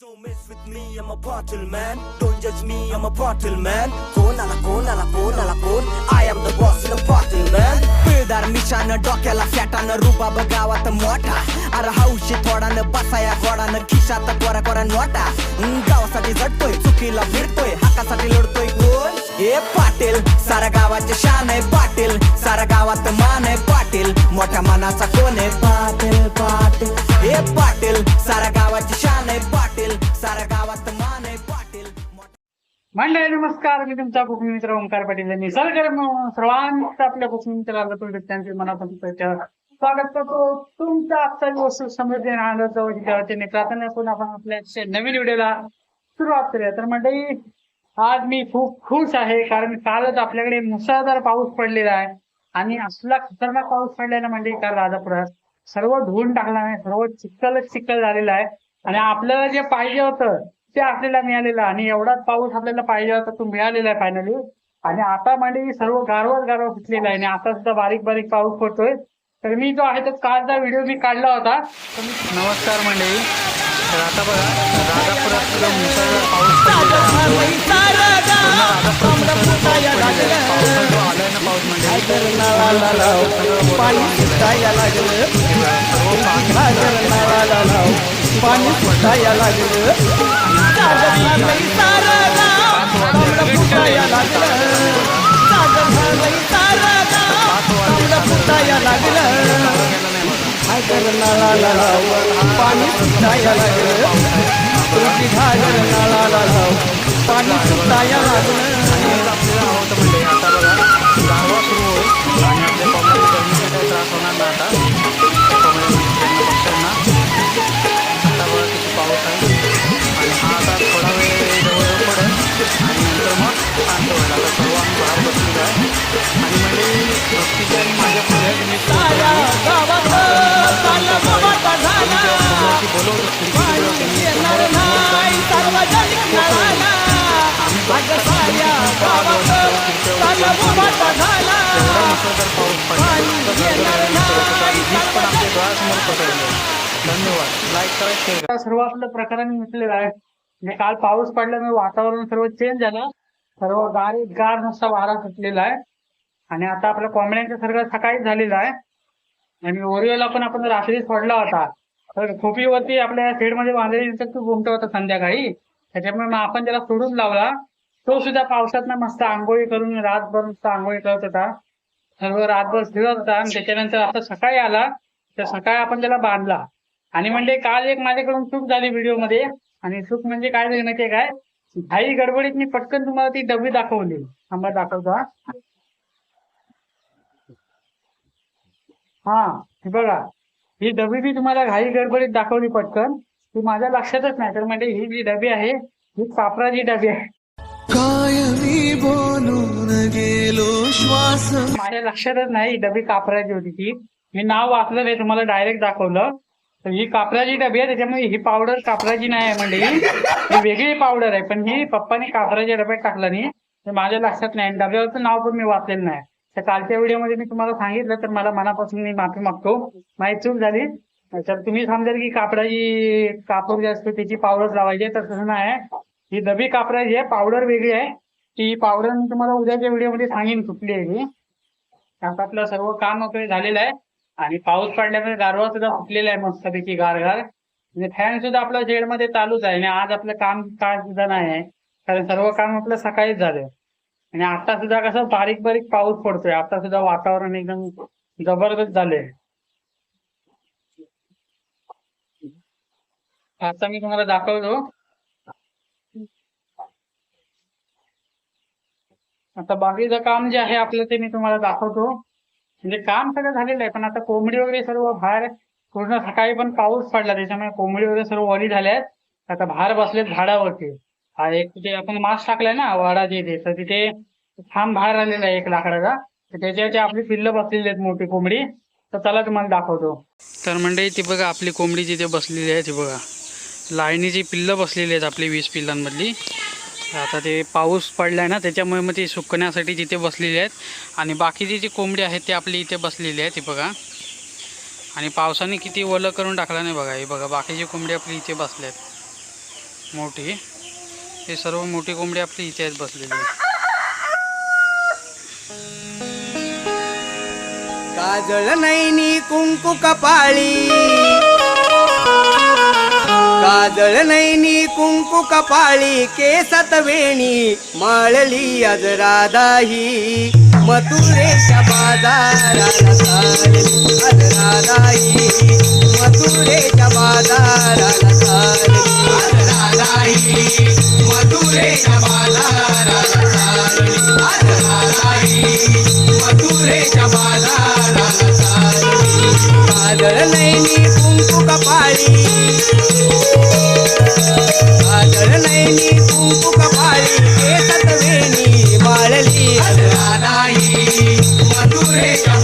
Don't mess with me, I'm a bottle man. Don't judge me, I'm a bottle man. कोणाला कोणाला कोणाला कोण I am the boss in a bottle man. पिळदार मिशानं डोक्याला फॅटानं रुबाब गावात मोठा अरे हौशी थोडानं बसाया गोडानं खिशात कोरा कोरा नोटा गावासाठी झटतोय चुकीला फिरतोय हक्कासाठी लढतोय कोण ए पाटील सारा गावाचे शान आहे पाटील सारा गावात मान आहे पाटील मोठ्या मनाचा कोण आहे पाटील पाटील ए पाटील सारा गावाची शान आहे मंडळी नमस्कार. मी तुमचा कोकणी मित्र ओंकार पाटील. यांनी सर्व सर्वांचं आपल्या कोकणी मित्राला त्यांचे मनापासून त्याच्या स्वागत करतो. तुमचा आजचा वस्तू समृद्धी आनंद जवळ प्रार्थना करून आपण आपल्या नवीन व्हिडिओला सुरुवात करूया. तर मंडळी आज मी खूप खुश आहे कारण कालच आपल्याकडे मुसळधार पाऊस पडलेला आहे. आणि असला खतरनाक पाऊस पडलेला म्हणजे काल राजापुरात सर्व धुवून टाकला नाही सर्व चिखलच चिखल झालेला आहे. आणि आपल्याला जे पाहिजे होतं ते आपल्याला मिळालेलं. आणि एवढाच पाऊस आपल्याला पाहिजे होता तो मिळालेला आहे फायनली आणि आता म्हणजे सर्व गारवाच गारवा फुटलेला आहे. आणि आता सुद्धा बारीक बारीक पाऊस पडतोय. तर मी जो आहे तो कालचा व्हिडिओ मी काढला होता. नमस्कार मंडळी. तर आता बघा राजापुरात मुसळधार पाऊस म्हणजे पाणी सुटाया लागलं. लागलं. फुटाया लागलं. फुटाया लागलं पाणी सुटाया लागलं. घागर लाव पाणी सुटाया लागलं. आता. चालला बाबाचा झाला पाणी येणार नाही धन्यवाद. लाईक सर्व आपलं प्रकाराने मिटलेलं आहे. म्हणजे काल पाऊस पडल्यामुळे वातावरण सर्व चेंज झालं. सर्व गारी गार नुसता वारा सुटलेला आहे. आणि आता आपल्या कोंबड्यांचं सगळं सकाळीच झालेलं आहे. आणि ओरिओला पण आपण रात्री सोडला होता. तर खोपीवरती आपल्या शेडमध्ये बांधलेली खूप घुमट होता संध्याकाळी. त्याच्यामुळे मग आपण त्याला सोडून लावला. तो सुद्धा पावसात मस्त आंघोळी करून रातभर नुसतं आंघोळी करत होता. सर्व रातभर फिरत होता आणि त्याच्यानंतर आता सकाळी आला. तर सकाळी आपण त्याला बांधला. आणि म्हणजे काल एक माझ्याकडून चूक झाली व्हिडिओमध्ये आणि चूक म्हणजे काय झाली माहितीये काय? घाई गडबडीत मी पटकन तुम्हाला ती डबी दाखवली. आंबा दाखवतो हा. हे बघा. ही डबी मी तुम्हाला घाई गडबडीत दाखवली पटकन. ती माझ्या लक्षातच नाही. तर म्हणजे ही जी डबी आहे ही कापराची डबी आहे. काय मी बोलून गेलो श्वास? माझ्या लक्षातच नाही डबी कापराची होती ती. मी नाव वाचलं नाही तुम्हाला डायरेक्ट दाखवलं. तर ही कापराची डबी आहे त्याच्यामुळे ही पावडर कापराची नाही आहे म्हणजे ही वेगळी पावडर आहे पण ही पप्पानी कापराच्या डब्यात टाकलं नाही. माझ्या लक्षात नाही आणि डब्यावरचं नाव पण मी वाचलेलं नाही. तर कालच्या व्हिडिओमध्ये मी तुम्हाला सांगितलं तर मला मनापासून मी माफी मागतो. माहिती चूक झाली. तर तुम्ही समजाल की कापडाची कापूर जे असतो त्याची पावडर लावायची तर तसं नाही. ही दबी कापडाची आहे पावडर वेगळी आहे. ती पावडर मी तुम्हाला उद्याच्या व्हिडिओमध्ये सांगेन कुठली आहे ही. आता आपलं सर्व काम वगैरे झालेलं आहे. आणि पाऊस पडल्यामुळे गारवा सुद्धा फुटलेला आहे मस्तपैकी गारगार. म्हणजे फॅन सुद्धा आपल्या जेडमध्ये चालूच आहे आणि आज आपलं काम काय सुद्धा नाही आहे. कारण सर्व काम आपलं सकाळीच झालंय. आणि आता सुद्धा कसं बारीक बारीक पाऊस पडतोय. आता सुद्धा वातावरण एकदम जबरदस्त झालंय. आता मी तुम्हाला दाखवतो. आता बाकीचं काम जे आहे आपलं ते मी तुम्हाला दाखवतो. म्हणजे काम सगळं झालेलं आहे पण आता कोंबडी वगैरे सर्व बाहेर पूर्ण सकाळी पण पाऊस पडला त्याच्यामुळे कोंबडी वगैरे सर्व वरी झाल्या आहेत आता बाहेर बसलेत झाडावरती. हा एक तिथे आपण मास्क टाकलाय ना वाडाचे इथे तर तिथे खांब बाहेर आलेला आहे एक लाकडाचा. तर त्याच्यावरती आपली पिल्लं बसलेली आहेत मोठी कोंबडी. तर चला तुम्हाला दाखवतो. तर म्हणजे ती बघा आपली कोंबडी जिथे बसलेली आहे ती बघा. लाईनीची पिल्लं बसलेली आहेत आपली वीस पिल्लांमधली. आता ते पाऊस पडला आहे ना त्याच्यामुळे मग ती सुकण्यासाठी तिथे बसलेली आहेत. आणि बाकीची जी कोंबडी आहेत ते आपली इथे बसलेली आहे ती बघा. आणि पावसाने किती ओलं करून टाकलं नाही बघा हे बघा बाकीची कोंबडी आपली इथे बसल्यात मोठी. हे सर्व मोठी कोंबडी आपली इथे आहेत बसलेली. काजळ नैनी कुंकू कपाळी. काजळ नैनी कुंकू कपाळी केसात वेणी माळली आज राधाही. मथुरेच्या बाजाराला चालली आज राधाही. मथुरेच्या बाजाराला चालली आज राधाही. मथुरेच्या बाजाराला चालली आज राधाही. मथुरेच्या बाजार काजळ नैनी कुंकू कपाळी. काजळ नैनी कुंकू कपाळी. केसात वेणी माळली राधाई मथुरेच्या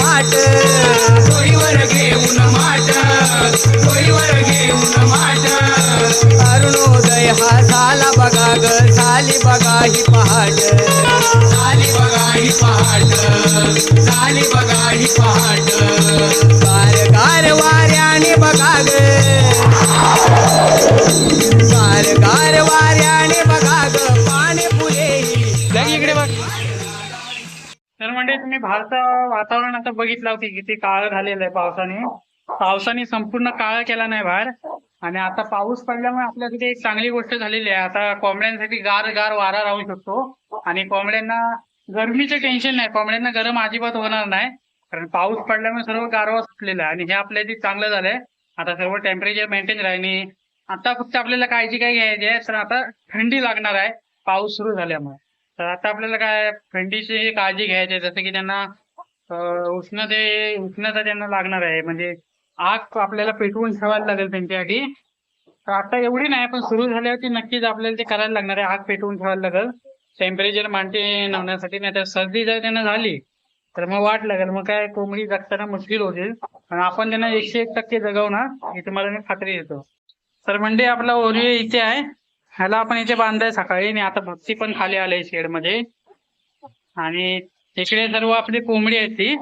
माट. सोयीवर घेऊन माट. सोयीवर घेऊन माट. अरुणोदय हा झाला बघा ग झाली बघा ही पहाट. झाली बघा ही पहाट. झाली बघा ही पहाट. गार गार वाऱ्याने बघा ग. म्हणजे तुम्ही भारताचं वातावरण आता बघितलं होती किती काळ झालेलं आहे पावसाने. पावसाने संपूर्ण काळ केला नाही बाहेर. आणि आता पाऊस पडल्यामुळे आपल्यासाठी एक चांगली गोष्ट झालेली आहे. आता कोंबड्यांसाठी गार गार वारा राहू शकतो. आणि कोंबड्यांना गरमीचं टेन्शन नाही. कोंबड्यांना गरम अजिबात होणार नाही. कारण पाऊस पडल्यामुळे सर्व गारवा सुटलेला आहे. आणि हे आपल्या इथे चांगलं झालंय आता सर्व टेम्परेचर मेंटेन राहिली. आता फक्त आपल्याला काळजी काय घ्यायची आहे. तर आता थंडी लागणार आहे. पाऊस सुरू झाल्यामुळे. तर आता आपल्याला काय थंडीची काळजी घ्यायची आहे जसं की त्यांना उष्णते उष्णता त्यांना लागणार आहे. म्हणजे आग आपल्याला पेटवून ठेवायला लागेल त्यांच्यासाठी. तर आता एवढी नाही पण सुरू झाल्यावरती नक्कीच आपल्याला ते करायला लागणार आहे. आग पेटवून ठेवायला लागेल. टेम्परेचर मेंटेन होण्यासाठी नाही तर सर्दी जर त्यांना झाली तर मग वाट लागेल. मग काय कोंबडी जगताना मुश्किल होतील. आणि आपण त्यांना एकशे एक टक्के जगवणार हे तुम्हाला मी खात्री देतो. तर म्हणजे आपला ओरिओ इथे आहे. ह्याला आपण इथे बांधाय सकाळी. आणि आता भक्ती पण खाली आले शेडमध्ये आणि इकडे सर्व आपली कोंबडी आहे ती.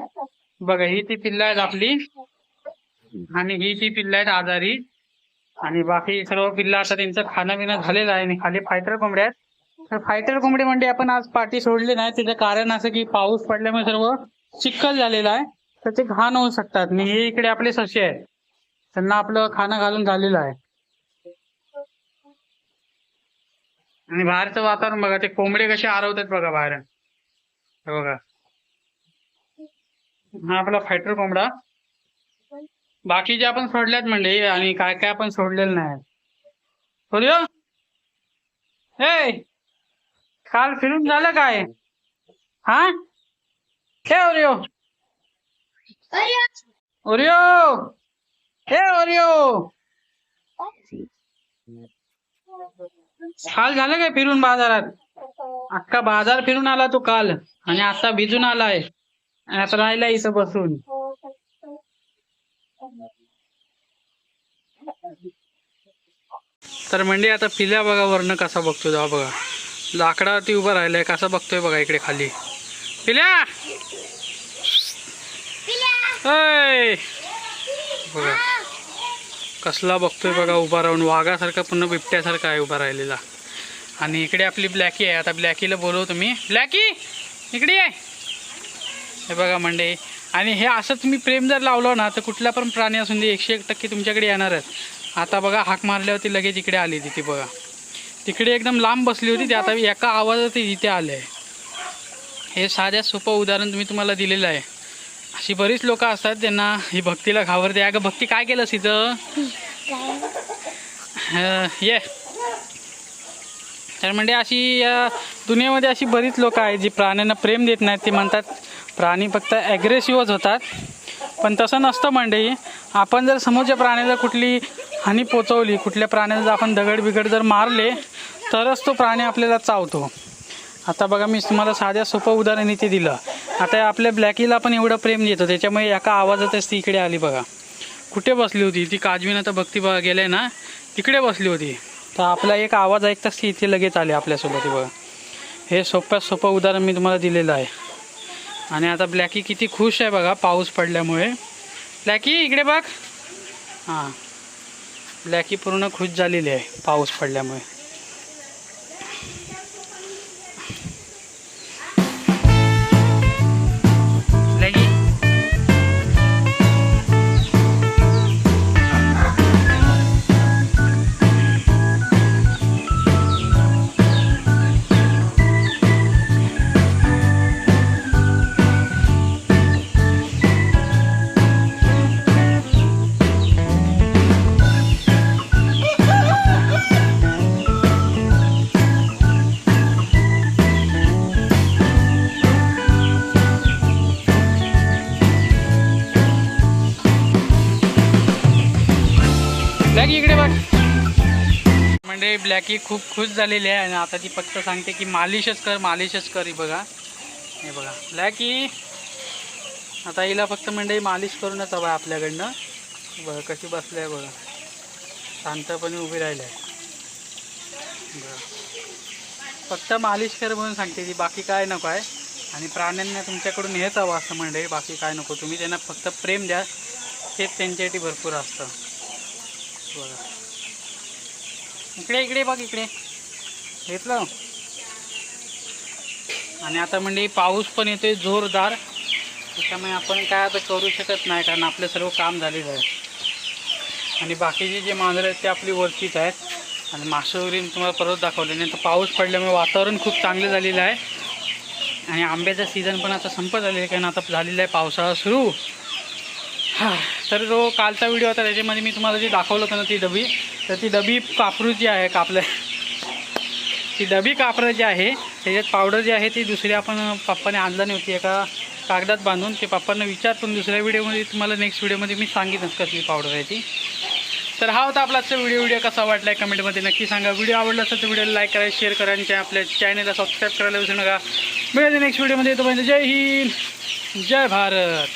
बघा ही ती पिल्ल आहेत आपली. आणि ही ती पिल्ल आहेत आजारी. आणि बाकी सर्व पिल्ल आता त्यांचं खाणं पिणं झालेलं आहे. आणि खाली फायटर कोंबड्या आहेत. तर फायटर कोंबडी म्हणजे आपण आज पाठी सोडली नाही. त्याचं कारण असं की पाऊस पडल्यामुळे सर्व चिखल झालेला आहे. तर ते घाण होऊ शकतात. आणि हे इकडे आपले ससे आहेत. त्यांना आपलं खाणं घालून झालेलं आहे. आणि बाहेरचं वातावरण बघा ते कोंबडे कसे आरवतात बघा बाहेर. हे बघा. हा आपला फायटर कोंबडा. बाकीचे आपण सोडल्यात म्हणजे आणि काय काय आपण सोडलेलं नाही. सोडिओ हे काल फिरून झालं काय? हा? हे ओरिओ! ओरिओ! हे ओरिओ! काल झालं काय फिरून बाजारात? अख्खा बाजार फिरून आला तू काल आणि आता भिजून आलाय. आणि आता राहिला इथं बसून. तर म्हणजे आता पिल्या बघा वर्ण कसा बघतोय तेव्हा बघा. लाकडावरती उभा राहिलाय कसा बघतोय बघा इकडे खाली. पिल्या! बघा. कसला बघतोय बघा उभा राहून. वाघासारखा पुन्हा बिबट्यासारखा आहे उभा राहिलेला. आणि इकडे आपली ब्लॅकी आहे. आता ब्लॅकीला बोलवतो मी ब्लॅकी इकडे आहे हे बघा मंडे आणि हे असं तुम्ही प्रेम जर लावलं ना तर कुठला पण प्राणी असून दे एकशे एक टक्के तुमच्याकडे येणारच आता बघा हाक मारल्यावरती लगेच इकडे आली तिथे बघा. तिकडे एकदम लांब बसली होती ती. आता एका आवाजात इथे आले हे साध्या सोपं उदाहरण तुम्ही तुम्हाला दिलेलं आहे. अशी बरीच लोक असतात त्यांना ही भक्तीला घाबरते अगं भक्ती काय केलं तिथं ये. तर म्हणजे अशी या दुनियेमध्ये अशी बरीच लोक आहेत जी प्राण्यांना प्रेम देत नाहीत. ते म्हणतात प्राणी फक्त ॲग्रेसिव्हच होतात. पण तसं नसतं म्हणजे आपण जर समोरच्या प्राण्याला कुठली हानी पोचवली कुठल्या प्राण्याला जर आपण दगड बिगड जर मारले तरच तो प्राणी आपल्याला चावतो. आता बघा मी तुम्हाला साध्या सोपं उदाहरण इथे दिलं. आता आपल्या ब्लॅकीला पण एवढं प्रेम देतो त्याच्यामुळे एका आवाजातच ती इकडे आली बघा. कुठे बसली होती? ती काजवीन आता भक्ती बघा गेले ना? तिकडे बसली होती. तर आपला एक आवाज ऐकताच ती इथे लगेच आली आपल्यासोबत बघा. हे सोप्यात सोपं उदाहरण मी तुम्हाला दिलेलं आहे. आणि आता ब्लॅकी किती खुश आहे बघा पाऊस पडल्यामुळे. ब्लॅकी इकडे बघ. हां. ब्लॅकी पूर्ण खुश झालेली आहे पाऊस पडल्यामुळे. म्हणजे ब्लॅकी खूप खुश झालेली आहे आणि आता ती फक्त सांगते की मालिशच कर मालिशच कर ही बघा. हे बघा. ब्लॅकी आता हिला फक्त म्हणजे मालिश करूनच हवं आहे आपल्याकडनं. बघा कशी बसले आहे बघा. शांतपणे उभी राहिली आहे. बघा. फक्त मालिश कर म्हणून सांगते ती बाकी काय नको आहे. आणि प्राण्यांना तुमच्याकडून हेच हवं असं म्हणजे बाकी काय नको. तुम्ही त्यांना फक्त प्रेम द्या. तेच त्यांच्यासाठी भरपूर असतं. बघा. इकडे इकडे बघ इकडे. घेतलं? आणि आता म्हणजे पाऊस पण येतोय जोरदार. त्याच्यामुळे आपण काय आता करू शकत नाही कारण आपलं सर्व काम झालेलं आहे. आणि बाकीचे जे मांजरं आहेत ते आपली वरतीच आहेत. आणि मासे वगैरे तुम्हाला परत दाखवले नाही. तर पाऊस पडल्यामुळे वातावरण खूप चांगलं झालेलं आहे. आणि आंब्याचा सीझन पण आता संपत आलेला आहे कारण आता झालेला आहे पावसाळा सुरू. हां तर जो कालचा व्हिडिओ होता त्याच्यामध्ये मी तुम्हाला जे दाखवलं होतं ना ती डबी तर ती डबी कापरू जी आहे कापल्या ती डबी कापरा जी आहे. त्याच्यात पावडर जी आहे ती दुसरी आपण पप्पाने आणलं नव्हती. एका कागदात बांधून ते पप्पांना विचारतो दुसऱ्या व्हिडिओमध्ये तुम्हाला नेक्स्ट व्हिडिओमध्ये मी सांगितलंच कसली पावडर आहे ती. तर हा होता आपला आजचा व्हिडिओ व्हिडिओ कसा वाटला आहे कमेंटमध्ये नक्की सांगा. व्हिडिओ आवडला असेल तर व्हिडिओला लाईक करा शेअर करा आणि आपल्या चॅनलला सबस्क्राईब करायला विसरू नका. मिळेल नेक्स्ट व्हिडिओमध्ये येतो जय हिंद. जय भारत.